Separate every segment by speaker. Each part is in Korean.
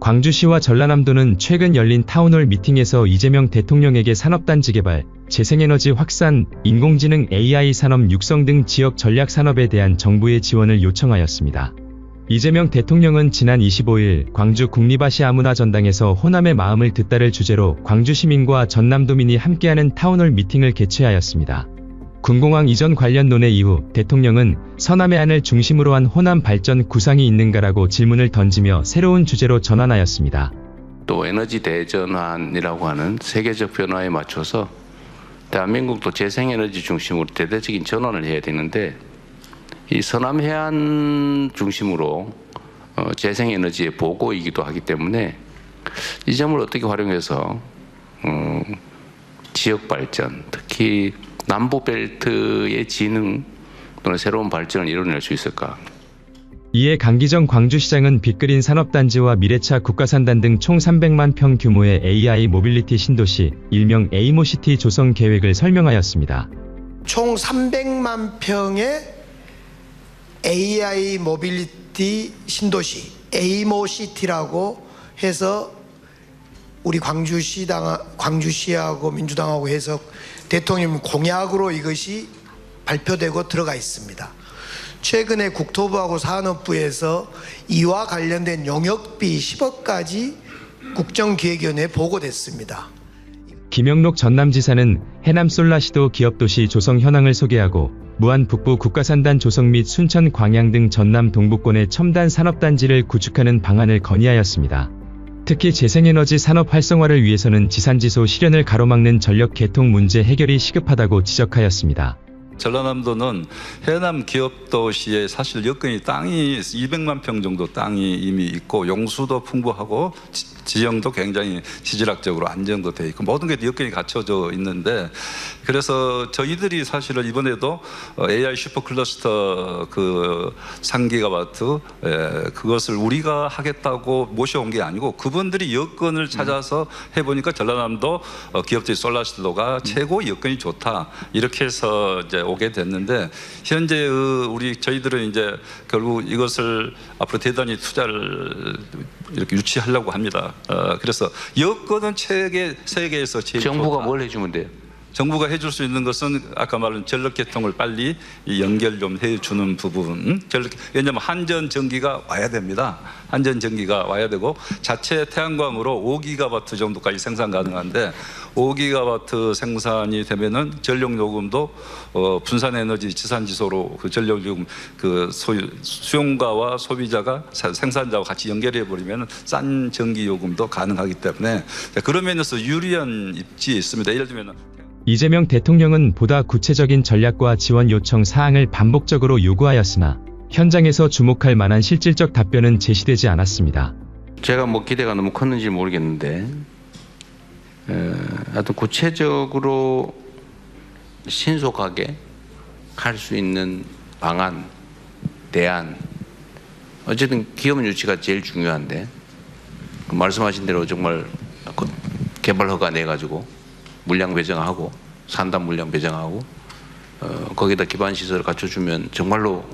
Speaker 1: 광주시와 전라남도는 최근 열린 타운홀 미팅에서 이재명 대통령에게 산업단지 개발, 재생에너지 확산, 인공지능 AI 산업 육성 등 지역 전략 산업에 대한 정부의 지원을 요청하였습니다. 이재명 대통령은 지난 25일 광주 국립아시 아 문화 전당에서 호남의 마음을 듣다를 주제로 광주 시민과 전남도민이 함께하는 타운홀 미팅을 개최하였습니다. 군공항 이전 관련 논의 이후 대통령은 서남의 안을 중심으로 한 호남 발전 구상이 있는가라고 질문을 던지며 새로운 주제로 전환하였습니다.
Speaker 2: 또 에너지 대전환이라고 하는 세계적 변화에 맞춰서 대한민국도 재생에너지 중심으로 대대적인 전환을 해야 되는데 이 서남 해안 중심으로 어, 재생에너지의 보고이기도 하기 때문에 이 점을 어떻게 활용해서 어, 지역 발전, 특히 남부 벨트의 진흥 또는 새로운 발전을 이뤄낼 수 있을까?
Speaker 1: 이에 강기정 광주시장은 빅그린 산업단지와 미래차 국가산단 등 총 300만 평 규모의 AI 모빌리티 신도시, 일명 에이모시티 조성 계획을 설명하였습니다.
Speaker 3: 총 300만 평의 AI 모빌리티 신도시 에이모시티라고 해서 우리 광주시당 광주시하고 민주당하고 해서 대통령 공약으로 이것이 발표되고 들어가 있습니다. 최근에 국토부하고 산업부에서 이와 관련된 용역비 10억까지 국정기획위원회에 보고됐습니다.
Speaker 1: 김영록 전남지사는 해남 솔라시도 기업도시 조성 현황을 소개하고 무안 북부 국가산단 조성 및 순천 광양 등 전남 동부권의 첨단 산업단지를 구축하는 방안을 건의하였습니다. 특히 재생에너지 산업 활성화를 위해서는 지산지소 실현을 가로막는 전력 개통 문제 해결이 시급하다고 지적하였습니다.
Speaker 4: 전라남도는 해남 기업 도시에 사실 여건이 땅이 200만 평 정도 땅이 이미 있고 용수도 풍부하고 지- 지형도 굉장히 지질학적으로 안정도 돼 있고 모든 게 여건이 갖춰져 있는데 그래서 저희들이 사실은 이번에도 어, AI 슈퍼 클러스터 그 상기가바트 에, 그것을 우리가 하겠다고 모셔온 게 아니고 그분들이 여건을 찾아서 해보니까 전라남도 어, 기업체 솔라시도가 최고 여건이 좋다. 이렇게 해서 이제 오게 됐는데 현재 의 우리 저희들은 이제 결국 이것을 앞으로 대단히 투자를 이렇게 유치하려고 합니다. 어, 그래서 여건은 세계 세계에서 제일
Speaker 2: 정부가
Speaker 4: 좋다.
Speaker 2: 뭘 해주면 돼요?
Speaker 4: 정부가 해줄 수 있는 것은 아까 말한 전력 개통을 빨리 이 연결 좀 해주는 부분. 전력 왜냐하면 한전 전기가 와야 됩니다. 한전 전기가 와야 되고 자체 태양광으로 5기가와트 정도까지 생산 가능한데 5기가와트 생산이 되면은 전력 요금도 어, 분산 에너지 지산 지소로 그 전력 요금 그 소유 수용가와 소비자가 사- 생산자와 같이 연결해 버리면 싼 전기 요금도 가능하기 때문에 그런 면에서 유리한 입지에 있습니다. 예를 들면
Speaker 1: 이재명 대통령은 보다 구체적인 전략과 지원 요청 사항을 반복적으로 요구하였으나 현장에서 주목할 만한 실질적 답변은 제시되지 않았습니다.
Speaker 2: 제가 뭐 기대가 너무 컸는지 모르겠는데 에, 하여튼 구체적으로 신속하게 할수 있는 방안, 대안 어쨌든 기업 유치가 제일 중요한데 그 말씀하신 대로 정말 그 개발 허가 내 가지고 물량 배정하고 산단 물량 배정하고 어, 거기다 기반 시설을 갖춰주면 정말로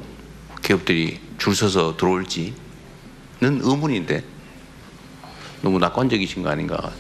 Speaker 2: 기업들이 줄 서서 들어올지는 의문인데 너무 낙관적이신 거 아닌가